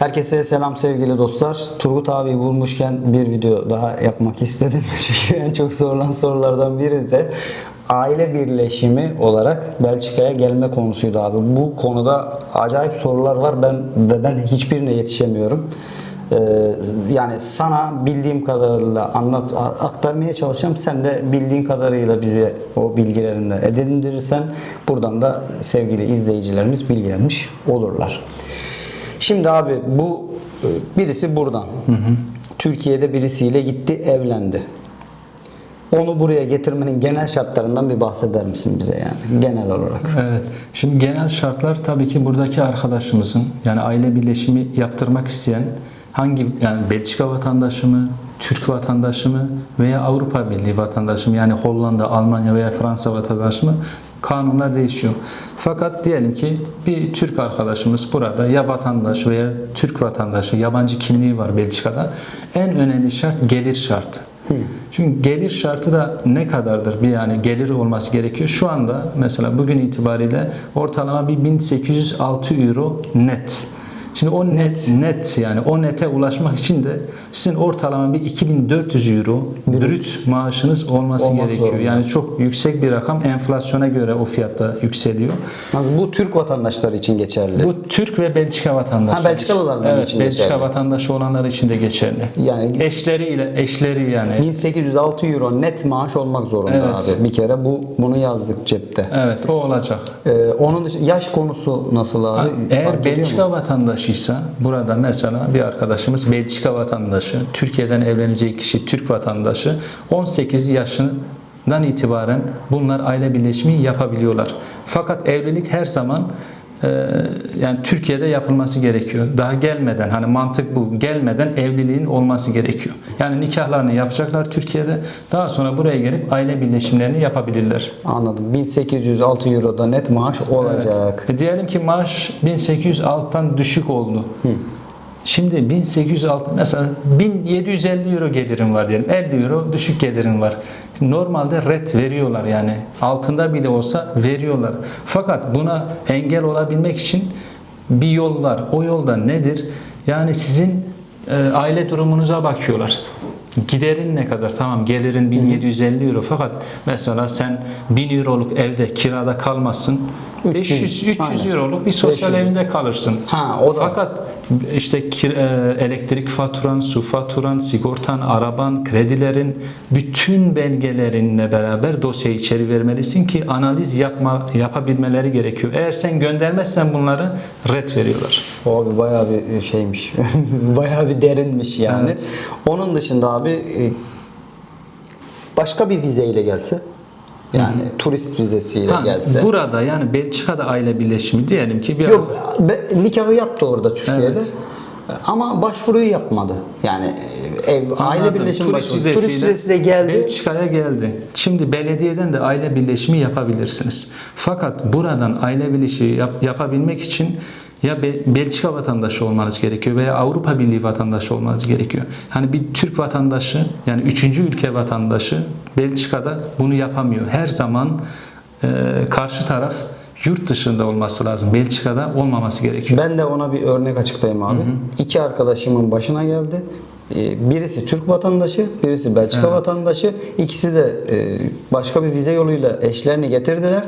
Herkese selam sevgili dostlar. Turgut abi bulmuşken bir video daha yapmak istedim. Çünkü en çok sorulan sorulardan biri de aile birleşimi olarak Belçika'ya gelme konusuydu abi. Bu konuda acayip sorular var. Ben ve ben hiçbirine yetişemiyorum. Ee, yani sana bildiğim kadarıyla anlat aktarmaya çalışacağım. Sen de bildiğin kadarıyla bize o bilgilerinde edindirirsen buradan da sevgili izleyicilerimiz bilgilenmiş olurlar. Şimdi abi bu e, birisi buradan. Türkiye'de birisiyle gitti, evlendi. Onu buraya getirmenin genel şartlarından bir bahseder misin bize yani genel olarak? Evet. Şimdi genel şartlar tabii ki buradaki arkadaşımızın yani aile birleşimi yaptırmak isteyen hangi yani Belçika vatandaşı mı, Türk vatandaşı mı veya Avrupa Birliği vatandaşı mı yani Hollanda, Almanya veya Fransa vatandaşı mı kanunlar değişiyor. Fakat diyelim ki bir Türk arkadaşımız burada ya vatandaş veya Türk vatandaşı yabancı kimliği var Belçika'da. En önemli şart gelir şartı. Çünkü gelir şartı da ne kadardır? Bir yani gelir olması gerekiyor. Şu anda mesela bugün itibariyle ortalama bir 1806 euro net. Şimdi o net net yani o nete ulaşmak için de sizin ortalama bir 2400 euro brüt maaşınız olması Olmak gerekiyor. zorunda. Yani çok yüksek bir rakam enflasyona göre o fiyatta yükseliyor. Yalnız bu Türk vatandaşları için geçerli. Bu Türk ve Belçika vatandaşı. Ha, Belçikalılar evet, için Belçika geçerli. vatandaşı olanlar için de geçerli. Yani Eşleriyle eşleri yani. 1806 euro net maaş olmak zorunda Evet. abi. Bir kere bu bunu yazdık cepte. Evet o olacak. Ee, onun yaş konusu nasıl abi? Eğer Fark ediyor vatandaşıysa burada mesela bir arkadaşımız Belçika vatandaşı, Türkiye'den evleneceği kişi Türk vatandaşı 18 yaşından itibaren bunlar aile birleşimi yapabiliyorlar. Fakat evlilik her zaman yani Türkiye'de yapılması gerekiyor. Daha gelmeden hani mantık bu. Gelmeden evliliğin olması gerekiyor. Yani nikahlarını yapacaklar Türkiye'de. Daha sonra buraya gelip aile birleşimlerini yapabilirler. Anladım. 1806 euro da net maaş olacak. E diyelim ki maaş 1806'dan düşük oldu. Şimdi 1806 mesela 1750 euro gelirim var diyelim. 50 euro düşük gelirim var. Normalde red veriyorlar yani. Altında bile olsa veriyorlar. Fakat buna engel olabilmek için bir yol var. O yolda nedir? Yani sizin e, aile durumunuza bakıyorlar. Giderin ne kadar? Tamam gelirin 1750 euro fakat mesela sen 1000 euroluk evde kirada kalmazsın. 300, 500 300 aynen. euroluk bir sosyal 500. evinde kalırsın. Ha, o da- Fakat işte kir- e, elektrik faturan, su faturan, sigortan, araban, kredilerin bütün belgelerinle beraber dosyayı içeri vermelisin ki analiz yapma yapabilmeleri gerekiyor. Eğer sen göndermezsen bunları red veriyorlar. O abi bayağı bir şeymiş. bayağı bir derinmiş yani. Evet. Onun dışında abi e, başka bir vizeyle gelse yani turist vizesiyle Ha, gelse. burada yani Belçika'da aile birleşimi diyelim ki bir Yok be- nikahı yaptı orada Türkiye'de. Evet. Ama başvuruyu yapmadı. Yani ev aile Anladım. birleşimi Turist başvurusu. vizesiyle Turist vizesi de geldi. Belçika'ya geldi. Şimdi belediyeden de aile birleşimi yapabilirsiniz. Fakat buradan aile birleşimi yap- yapabilmek için ya Be- Belçika vatandaşı olmanız gerekiyor veya Avrupa Birliği vatandaşı olmanız gerekiyor. Hani bir Türk vatandaşı yani üçüncü ülke vatandaşı Belçika'da bunu yapamıyor. Her zaman e, karşı taraf yurt dışında olması lazım. Belçika'da olmaması gerekiyor. Ben de ona bir örnek açıklayayım abi. İki arkadaşımın başına geldi. Ee, Birisi Türk vatandaşı, birisi Belçika vatandaşı. İkisi de e, başka bir vize yoluyla eşlerini getirdiler.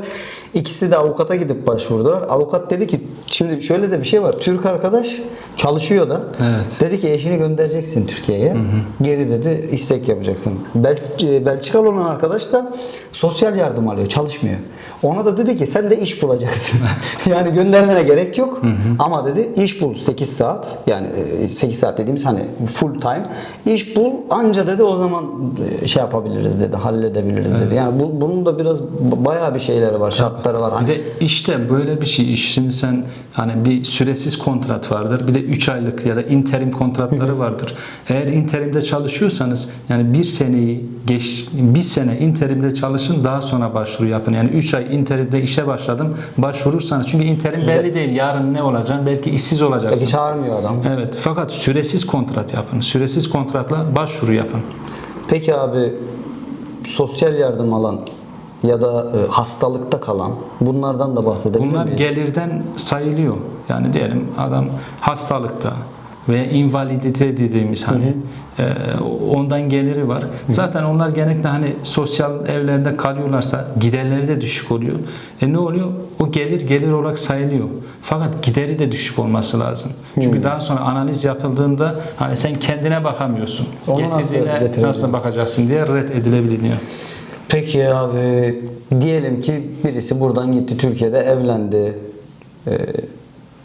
İkisi de avukata gidip başvurdular. Avukat dedi ki şimdi şöyle de bir şey var. Türk arkadaş çalışıyor da. Evet. Dedi ki eşini göndereceksin Türkiye'ye. Geri dedi istek yapacaksın. Bel e, Belçikalı olan arkadaş da sosyal yardım alıyor, çalışmıyor. Ona da dedi ki sen de iş bulacaksın. yani göndermene gerek yok. Ama dedi iş bul 8 saat. Yani e, 8 saat dediğimiz hani full time. İş bul anca dedi o zaman e, şey yapabiliriz dedi, halledebiliriz dedi. Yani bu, bunun da biraz bayağı bir şeyleri var, şartları var. Bir Hani de işte böyle bir şey. Şimdi sen hani bir süresiz kontrat vardır. Bir de 3 aylık ya da interim kontratları vardır. Eğer interimde çalışıyorsanız yani bir seneyi geç bir sene interimde çalışın daha sonra başvuru yapın. Yani 3 ay interimde işe başladım başvurursanız çünkü interim belli değil. Yarın ne olacaksın? Belki işsiz olacaksın. belki çağırmıyor adam. Evet. Fakat süresiz kontrat yapın. Süresiz kontratla başvuru yapın. Peki abi sosyal yardım alan ya da e, hastalıkta kalan bunlardan da bahsedebilir Bunlar miyiz? gelirden sayılıyor. Yani diyelim adam hastalıkta veya invalidite dediğimiz hani e, ondan geliri var. Zaten onlar genellikle hani sosyal evlerde kalıyorlarsa giderleri de düşük oluyor. E ne oluyor? O gelir gelir olarak sayılıyor. Fakat gideri de düşük olması lazım. Çünkü daha sonra analiz yapıldığında hani sen kendine bakamıyorsun. Nasıl Getirdiğine getirebilirsin? nasıl bakacaksın diye red edilebiliyor. Peki abi diyelim ki birisi buradan gitti Türkiye'de evlendi. Ee,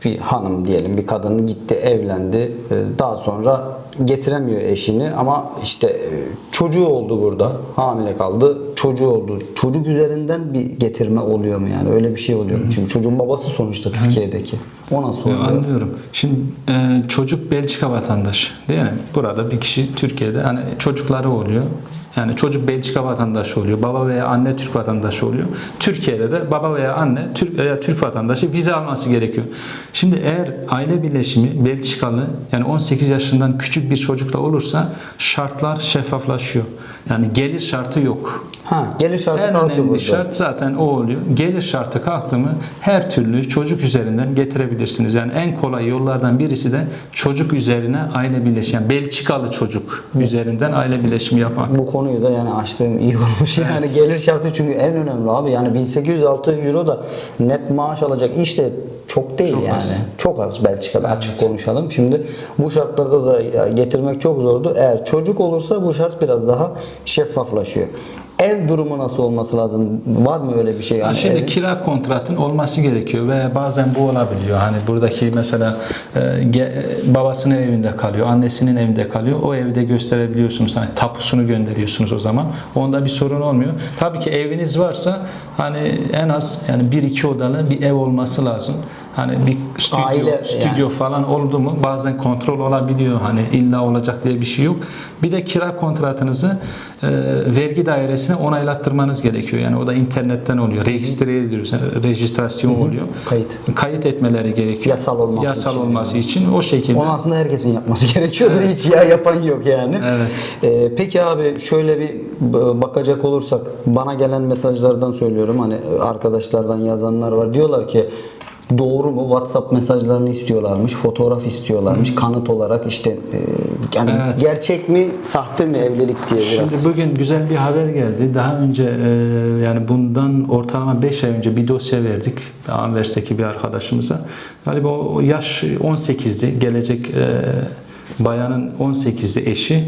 bir hanım diyelim bir kadın gitti evlendi. Ee, daha sonra getiremiyor eşini ama işte e, çocuğu oldu burada. Hamile kaldı. Çocuğu oldu. Çocuk üzerinden bir getirme oluyor mu yani? Öyle bir şey oluyor mu? Çünkü çocuğun babası sonuçta Türkiye'deki. O nasıl Yo, oluyor? Anlıyorum. Şimdi e, çocuk Belçika vatandaşı değil mi? Burada bir kişi Türkiye'de hani çocukları oluyor. Yani çocuk Belçika vatandaşı oluyor. Baba veya anne Türk vatandaşı oluyor. Türkiye'de de baba veya anne Türk veya Türk vatandaşı vize alması gerekiyor. Şimdi eğer aile birleşimi Belçikalı yani 18 yaşından küçük bir çocukla olursa şartlar şeffaflaşıyor. Yani gelir şartı yok. Ha, gelir şartı En kalkıyor önemli burada. şart zaten o oluyor. Gelir şartı kalktı mı her türlü çocuk üzerinden getirebilirsiniz. Yani en kolay yollardan birisi de çocuk üzerine aile birleşimi. Yani Belçikalı çocuk üzerinden aile birleşimi yapmak. Bu konuyu da yani açtığım iyi olmuş. Yani gelir şartı çünkü en önemli abi. Yani 1806 euro da net maaş alacak iş de çok değil Çok yani. az. Çok az Belçika'da açık konuşalım. Şimdi bu şartlarda da getirmek çok zordu. Eğer çocuk olursa bu şart biraz daha şeffaflaşıyor. Ev durumu nasıl olması lazım? Var mı öyle bir şey? Yani Şimdi ev- kira kontratın olması gerekiyor ve bazen bu olabiliyor. Hani buradaki mesela e, babasının evinde kalıyor, annesinin evinde kalıyor. O evde gösterebiliyorsunuz. Hani tapusunu gönderiyorsunuz o zaman. Onda bir sorun olmuyor. Tabii ki eviniz varsa hani en az yani bir iki odalı bir ev olması lazım. Hani bir stüdyo, Aile stüdyo falan oldu mu bazen kontrol olabiliyor. Hani illa olacak diye bir şey yok. Bir de kira kontratınızı e, vergi dairesine onaylattırmanız gerekiyor. Yani o da internetten oluyor. Registre ediliyor. Rejistrasyon oluyor. Kayıt. Kayıt etmeleri gerekiyor. Yasal olması Yasal için olması için o şekilde. Onu aslında herkesin yapması gerekiyordu. Hiç ya yapan yok yani. Evet. Ee, peki abi şöyle bir bakacak olursak bana gelen mesajlardan söylüyorum. Hani arkadaşlardan yazanlar var. Diyorlar ki doğru mu? WhatsApp mesajlarını istiyorlarmış, fotoğraf istiyorlarmış, kanıt olarak işte e, yani Evet. gerçek mi, sahte mi evlilik diye biraz. Şimdi bugün güzel bir haber geldi. Daha önce e, yani bundan ortalama 5 ay önce bir dosya verdik Anvers'teki bir arkadaşımıza. Galiba o yaş 18'di. Gelecek e, bayanın 18'di eşi.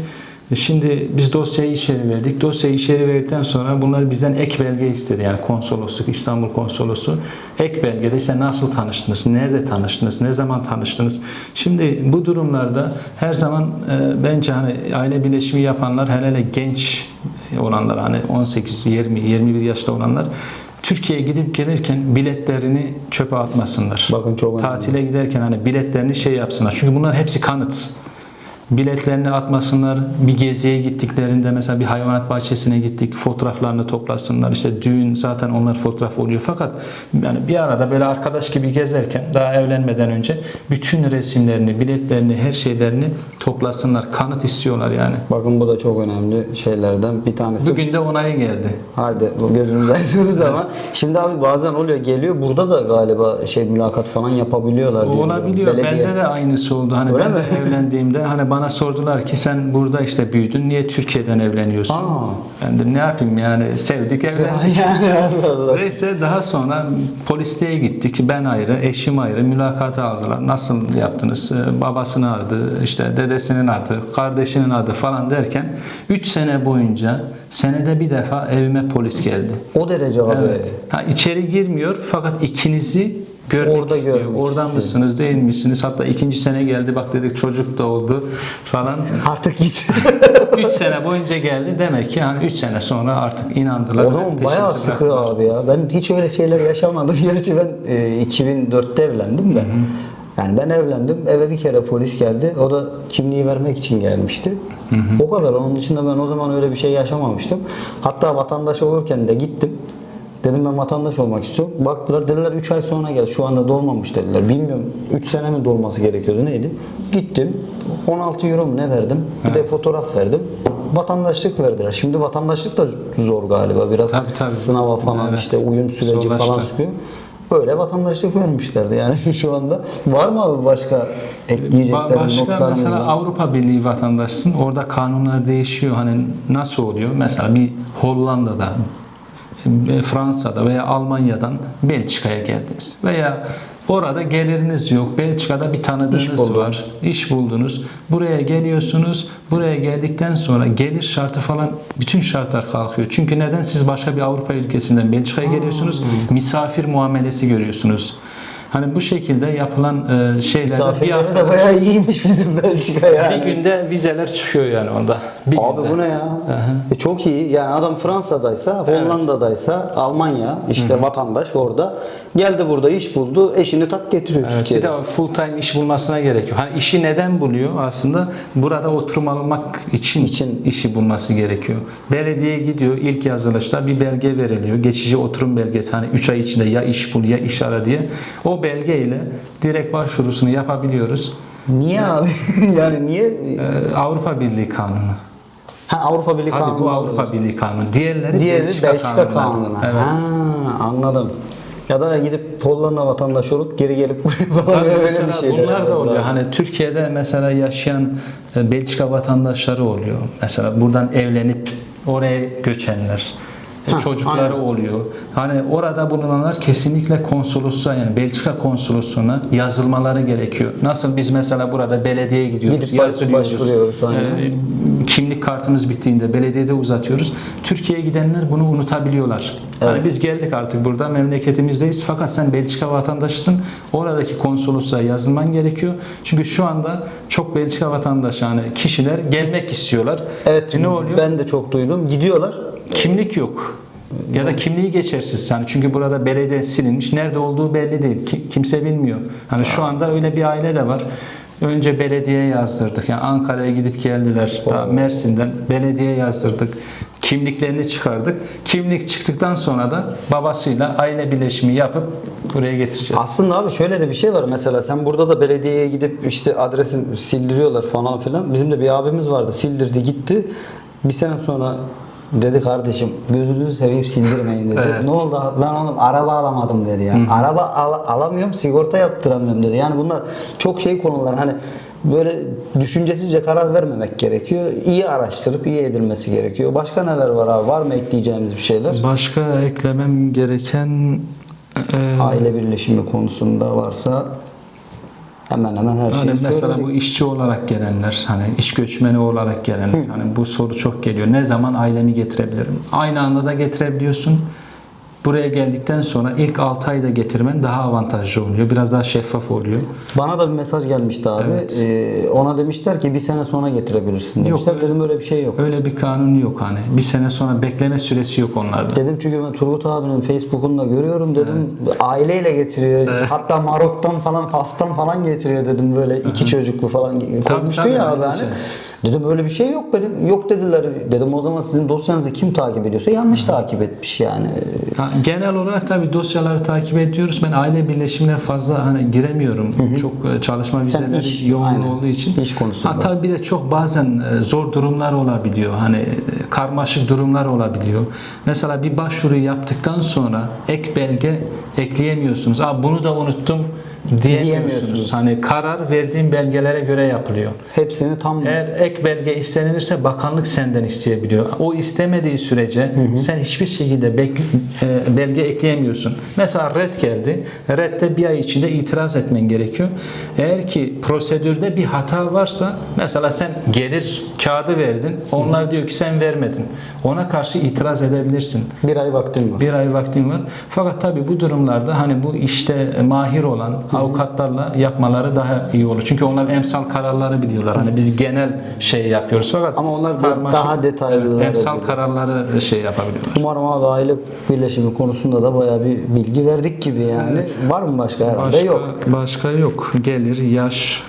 Şimdi biz dosyayı içeri verdik. Dosyayı içeri verdikten sonra bunlar bizden ek belge istedi. Yani konsolosluk, İstanbul konsolosu. Ek belgede işte nasıl tanıştınız, nerede tanıştınız, ne zaman tanıştınız. Şimdi bu durumlarda her zaman e, bence hani aile birleşimi yapanlar hele hele genç olanlar hani 18, 20, 21 yaşta olanlar Türkiye'ye gidip gelirken biletlerini çöpe atmasınlar. Bakın çok önemli. Tatile giderken hani biletlerini şey yapsınlar. Çünkü bunlar hepsi kanıt biletlerini atmasınlar. Bir geziye gittiklerinde mesela bir hayvanat bahçesine gittik. Fotoğraflarını toplasınlar. İşte düğün zaten onlar fotoğraf oluyor. Fakat yani bir arada böyle arkadaş gibi gezerken daha evlenmeden önce bütün resimlerini, biletlerini, her şeylerini toplasınlar. Kanıt istiyorlar yani. Bakın bu da çok önemli şeylerden bir tanesi. Bugün de onayı geldi. Hadi gözümüz aydınlığı zaman. Şimdi abi bazen oluyor geliyor burada da galiba şey mülakat falan yapabiliyorlar. Olabiliyor. Bende de aynısı oldu. Hani Öyle ben mi? evlendiğimde hani bana sordular ki sen burada işte büyüdün. Niye Türkiye'den evleniyorsun? Aa. Ben de ne yapayım yani sevdik evlendik. yani Allah Allah. Neyse daha sonra polisliğe gittik. Ben ayrı, eşim ayrı mülakata aldılar. Nasıl yaptınız? Ee, Babasının adı, işte dedesinin adı, kardeşinin adı falan derken 3 sene boyunca senede bir defa evime polis geldi. O derece abi. Evet. Ha, içeri girmiyor fakat ikinizi görmek Orada istiyor. görmek Oradan istiyor. mısınız, değil misiniz? Hatta ikinci sene geldi bak dedik çocuk da oldu falan. Artık git. 3 sene boyunca geldi. Demek ki yani 3 sene sonra artık inandılar. o zaman bayağı sıkı bıraktılar. abi ya. Ben hiç öyle şeyler yaşamadım. Gerçi ben e, 2004'te evlendim de. Yani ben evlendim. Eve bir kere polis geldi. O da kimliği vermek için gelmişti. O kadar. Onun dışında ben o zaman öyle bir şey yaşamamıştım. Hatta vatandaş olurken de gittim. Dedim ben vatandaş olmak istiyorum. Baktılar dediler 3 ay sonra gel. Şu anda dolmamış dediler. Bilmiyorum 3 sene mi dolması gerekiyordu neydi? Gittim. 16 euro mu ne verdim? Bir de fotoğraf verdim. Vatandaşlık verdiler. Şimdi vatandaşlık da zor galiba. Biraz Tabii, tabii. sınava falan Evet. işte uyum süreci falan Zorlaştı. sıkıyor. böyle vatandaşlık vermişlerdi. Yani şu anda var mı abi başka Ba- ekleyecekler Başka mesela var? Avrupa Birliği vatandaşısın. Orada kanunlar değişiyor. Hani nasıl oluyor? Mesela bir Hollanda'da, Fransa'da veya Almanya'dan Belçika'ya geldiniz. Veya orada geliriniz yok. Belçika'da bir İş tanıdığınız buldum. var. İş buldunuz. Buraya geliyorsunuz. Buraya geldikten sonra gelir şartı falan bütün şartlar kalkıyor. Çünkü neden? Siz başka bir Avrupa ülkesinden Belçika'ya geliyorsunuz. Misafir muamelesi görüyorsunuz. Hani bu şekilde yapılan e, şeylerde bir Misafirleri hafta de bayağı iyiymiş bizim Belçika yani. bir günde vizeler çıkıyor yani onda. Bir Abi günde. bu ne ya? E çok iyi. Yani adam Fransa'daysa, Hollanda'daysa, Almanya işte vatandaş orada geldi burada iş buldu, eşini tak getiriyor Evet, bir de full time iş bulmasına gerekiyor. Hani işi neden buluyor? Aslında burada oturum almak için, İçin. işi bulması gerekiyor. Belediyeye gidiyor ilk yazılışta bir belge veriliyor. Geçici oturum belgesi. Hani 3 ay içinde ya iş bul ya iş ara diye. O belgeyle direkt başvurusunu yapabiliyoruz. Niye abi? yani niye? Ee, Avrupa Birliği kanunu. Ha Avrupa Birliği Abi kanunu. bu Avrupa Birliği kanunu. Diğerleri Diğeri Belçika, Belçika, kanunu. Evet. Ha, anladım. Ya da gidip Hollanda vatandaşı olup geri gelip falan Tabii öyle mesela bir şey bunlar da oluyor. Hani Türkiye'de mesela yaşayan e, Belçika vatandaşları oluyor. Mesela buradan evlenip oraya göçenler. E, Ha, çocukları aynen. oluyor. Hani orada bulunanlar kesinlikle konsolosluğa yani Belçika konsolosluğuna yazılmaları gerekiyor. Nasıl biz mesela burada belediyeye gidiyoruz, Gidip yazılıyoruz. başvuruyoruz, aynen. Kimlik kartımız bittiğinde belediyede uzatıyoruz. Türkiye'ye gidenler bunu unutabiliyorlar. Hani Evet. biz geldik artık burada memleketimizdeyiz fakat sen Belçika vatandaşısın. Oradaki konsolosluğa yazılman gerekiyor. Çünkü şu anda çok Belçika vatandaşı yani kişiler gelmek istiyorlar. Evet E ne oluyor? ben de çok duydum. Gidiyorlar. Kimlik yok. Ya da kimliği geçersiz. Yani çünkü burada belediye silinmiş. Nerede olduğu belli değil. Ki- kimse bilmiyor. Hani şu anda öyle bir aile de var. Önce belediyeye yazdırdık. Yani Ankara'ya gidip geldiler. Ta Mersin'den belediye yazdırdık. Kimliklerini çıkardık. Kimlik çıktıktan sonra da babasıyla aile birleşimi yapıp buraya getireceğiz. Aslında abi şöyle de bir şey var mesela sen burada da belediyeye gidip işte adresini sildiriyorlar falan filan. Bizim de bir abimiz vardı sildirdi gitti. Bir sene sonra dedi kardeşim gözünüzü seveyim sildirmeyin dedi. Evet. Ne oldu lan oğlum araba alamadım dedi ya. Araba al- alamıyorum sigorta yaptıramıyorum dedi. Yani bunlar çok şey konular hani böyle düşüncesizce karar vermemek gerekiyor. İyi araştırıp iyi edilmesi gerekiyor. Başka neler var abi? Var mı ekleyeceğimiz bir şeyler? Başka eklemem gereken e, Aile birleşimi konusunda varsa hemen hemen her şeyi Hani mesela söyledik. bu işçi olarak gelenler, hani iş göçmeni olarak gelenler, hani bu soru çok geliyor. Ne zaman ailemi getirebilirim? Aynı anda da getirebiliyorsun. Buraya geldikten sonra ilk 6 ayda getirmen daha avantajlı oluyor. Biraz daha şeffaf oluyor. Bana da bir mesaj gelmişti abi. Ee, ona demişler ki bir sene sonra getirebilirsin demişler. öyle- Dedim öyle bir şey yok. Öyle bir kanun yok hani. Bir sene sonra bekleme süresi yok onlarda. Dedim çünkü ben Turgut abinin Facebook'unda görüyorum dedim. Aileyle getiriyor. Hatta Marok'tan falan Fas'tan falan getiriyor dedim böyle iki çocuklu falan koymuştu tabii, ya abi hani. şey. Dedim öyle bir şey yok benim. Yok dediler. Dedim o zaman sizin dosyanızı kim takip ediyorsa yanlış takip etmiş yani. Ha, genel olarak tabii dosyaları takip ediyoruz. Ben aile birleşimine fazla hani giremiyorum. Çok e, çalışma vizeleri yoğun aynen. olduğu için. İş konusunda. Ha, tabii bir de çok bazen e, zor durumlar olabiliyor. Hani e, karmaşık durumlar olabiliyor. Mesela bir başvuru yaptıktan sonra ek belge ekleyemiyorsunuz. Aa bunu da unuttum diyemiyorsunuz. Diyemiyorsunuz. Hani karar verdiğim belgelere göre yapılıyor. Hepsini tam Eğer ek belge istenilirse bakanlık senden isteyebiliyor. O istemediği sürece sen hiçbir şekilde bek- e, belge ekleyemiyorsun. Mesela red geldi. Redde bir ay içinde itiraz etmen gerekiyor. Eğer ki prosedürde bir hata varsa mesela sen gelir kağıdı verdin. Onlar diyor ki sen vermedin. Ona karşı itiraz edebilirsin. bir ay vaktim var. Bir ay vaktin var. Fakat tabii bu durumlarda hani bu işte mahir olan avukatlarla yapmaları daha iyi olur. Çünkü onlar emsal kararları biliyorlar. Hani biz genel şey yapıyoruz fakat Ama onlar da daha detaylılar Evet, emsal oluyor. kararları şey yapabiliyorlar. Umarım abi aile birleşimi konusunda da bayağı bir bilgi verdik gibi yani. Var mı başka herhalde? Başka Yok. başka yok. Gelir, yaş,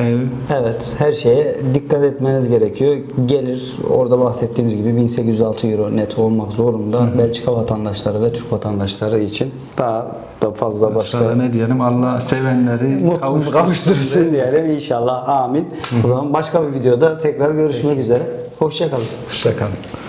ev, Evet her şeye dikkat etmeniz gerekiyor. Gelir orada bahsettiğimiz gibi 1806 euro net olmak zorunda. Belçika vatandaşları ve Türk vatandaşları için daha da fazla başka başka ne diyelim Allah sevenleri mutluluk kavuştursun. kavuştursun diyelim inşallah. Amin. O zaman başka bir videoda tekrar görüşmek üzere. Hoşçakalın. Hoşçakalın.